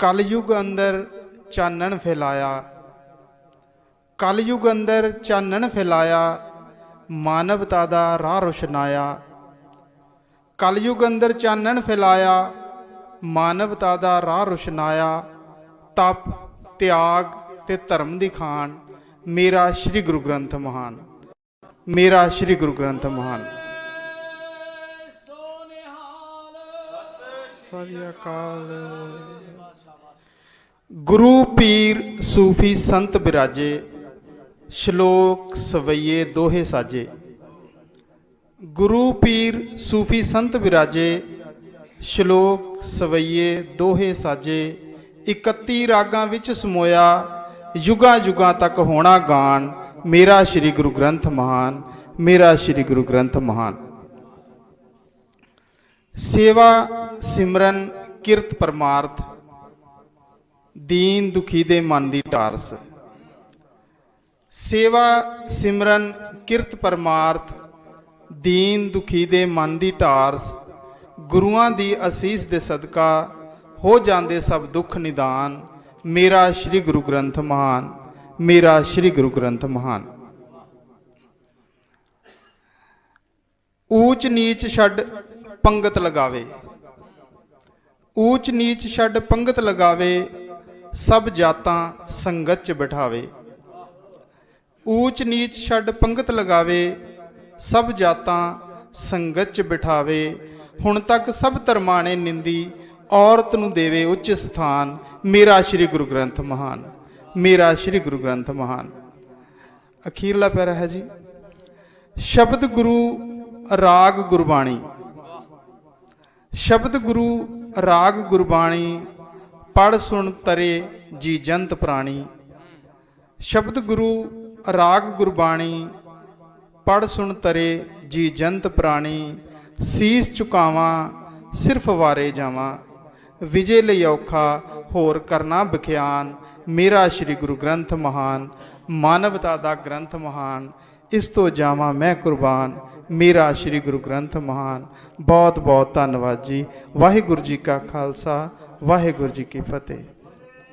ਕਲਯੁਗ ਅੰਦਰ ਚਾਨਣ ਫੈਲਾਇਆ, ਕਲਯੁਗ ਅੰਦਰ ਚਾਨਣ ਫੈਲਾਇਆ, ਮਾਨਵਤਾ ਦਾ ਰਾਹ ਰੁਸ਼ਨਾਇਆ। ਕਲਯੁਗ ਅੰਦਰ ਚਾਨਣ ਫੈਲਾਇਆ, ਮਾਨਵਤਾ ਦਾ ਰਾਹ ਰੁਸ਼ਨਾਇਆ। ਤਪ, ਤਿਆਗ ਤੇ ਧਰਮ ਦੀ ਖਾਨ ਮੇਰਾ ਸ੍ਰੀ ਗੁਰੂ ਗ੍ਰੰਥ ਮਹਾਨ, ਮੇਰਾ ਸ੍ਰੀ ਗੁਰੂ ਗ੍ਰੰਥ ਮਹਾਨ। ਸਤਿ ਅਕਾਲ ਗੁਰੂ ਪੀਰ ਸੂਫੀ ਸੰਤ ਬਿਰਾਜੇ, ਸ਼ਲੋਕ ਸਵਈਏ ਦੋਹੇ ਸਾਜੇ। ਗੁਰੂ ਪੀਰ ਸੂਫੀ ਸੰਤ ਬਿਰਾਜੇ, ਸ਼ਲੋਕ ਸਵਈਏ ਦੋਹੇ ਸਾਜੇ। 31 ਰਾਗਾਂ ਵਿੱਚ ਸਮੋਇਆ, ਯੁਗਾਂ ਯੁਗਾਂ ਤੱਕ ਹੋਣਾ ਗਾਨ ਮੇਰਾ ਸ੍ਰੀ ਗੁਰੂ ਗ੍ਰੰਥ ਮਹਾਨ, ਮੇਰਾ ਸ੍ਰੀ ਗੁਰੂ ਗ੍ਰੰਥ ਮਹਾਨ। ਸੇਵਾ ਸਿਮਰਨ ਕਿਰਤ ਪਰਮਾਰਥ, ਦੀਨ ਦੁਖੀ ਦੇ ਮਨ ਦੀ ਟਾਰਸ ਸੇਵਾ ਸਿਮਰਨ ਕਿਰਤ ਪਰਮਾਰਥ, ਦੀਨ ਦੁਖੀ ਦੇ ਮਨ ਦੀ ਟਾਰਸ ਗੁਰੂਆਂ ਦੀ ਅਸੀਸ ਦੇ ਸਦਕਾ ਹੋ ਜਾਂਦੇ ਸਭ ਦੁੱਖ ਨਿਦਾਨ। ਮੇਰਾ ਸ੍ਰੀ ਗੁਰੂ ਗ੍ਰੰਥ ਮਹਾਨ, ਮੇਰਾ ਸ੍ਰੀ ਗੁਰੂ ਗ੍ਰੰਥ ਮਹਾਨ। ਊਚ ਨੀਚ ਛੱਡ ਪੰਗਤ ਲਗਾਵੇ। ਊਚ ਨੀਚ ਛੱਡ ਪੰਗਤ ਲਗਾਵੇ, ਸਭ ਜਾਤਾਂ ਸੰਗਤ ਚ ਬਿਠਾਵੇ। ਊਚ ਨੀਚ ਛੱਡ ਪੰਗਤ ਲਗਾਵੇ, ਸਭ ਜਾਤਾਂ ਸੰਗਤ ਚ ਬਿਠਾਵੇ। ਹੁਣ ਤੱਕ ਸਭ ਧਰਮਾਂ ਨੇ ਨਿੰਦੀ, ਔਰਤ ਨੂੰ ਦੇਵੇ ਉੱਚ ਸਥਾਨ। ਮੇਰਾ ਸ੍ਰੀ ਗੁਰੂ ਗ੍ਰੰਥ ਮਹਾਨ, ਮੇਰਾ ਸ੍ਰੀ ਗੁਰੂ ਗ੍ਰੰਥ ਮਹਾਨ। ਅਖੀਰਲਾ ਪੈਰਾ ਹੈ ਜੀ। ਸ਼ਬਦ ਗੁਰੂ ਰਾਗ ਗੁਰਬਾਣੀ। ਸ਼ਬਦ ਗੁਰੂ ਰਾਗ ਗੁਰਬਾਣੀ ਪੜ ਸੁਣ ਤਰੇ ਜੀ ਜੰਤ ਪ੍ਰਾਣੀ। ਸ਼ਬਦ ਗੁਰੂ ਰਾਗ ਗੁਰਬਾਣੀ ਪੜ ਸੁਣ ਤਰੇ ਜੀ ਜੰਤ ਪ੍ਰਾਣੀ। ਸੀਸ ਝੁਕਾਵਾਂ, ਸਿਰਫ ਵਾਰੇ ਜਾਵਾਂ। ਵਿਜੇ ਲਈ ਔਖਾ, ਹੋਰ ਕਰਨਾ ਬਖਿਆਨ। ਮੇਰਾ ਸ੍ਰੀ ਗੁਰੂ ਗ੍ਰੰਥ ਮਹਾਨ, ਮਾਨਵਤਾ ਦਾ ਗ੍ਰੰਥ ਮਹਾਨ। ਇਸ ਤੋਂ ਜਾਵਾਂ ਮੈਂ ਕੁਰਬਾਨ। ਮੇਰਾ ਸ੍ਰੀ ਗੁਰੂ ਗ੍ਰੰਥ ਮਹਾਨ ਬਹੁਤ ਬਹੁਤ ਧੰਨਵਾਦ ਜੀ। ਵਾਹਿਗੁਰੂ ਜੀ ਕਾ ਖਾਲਸਾ, ਵਾਹਿਗੁਰੂ ਜੀ ਕੀ ਫਤਿਹ।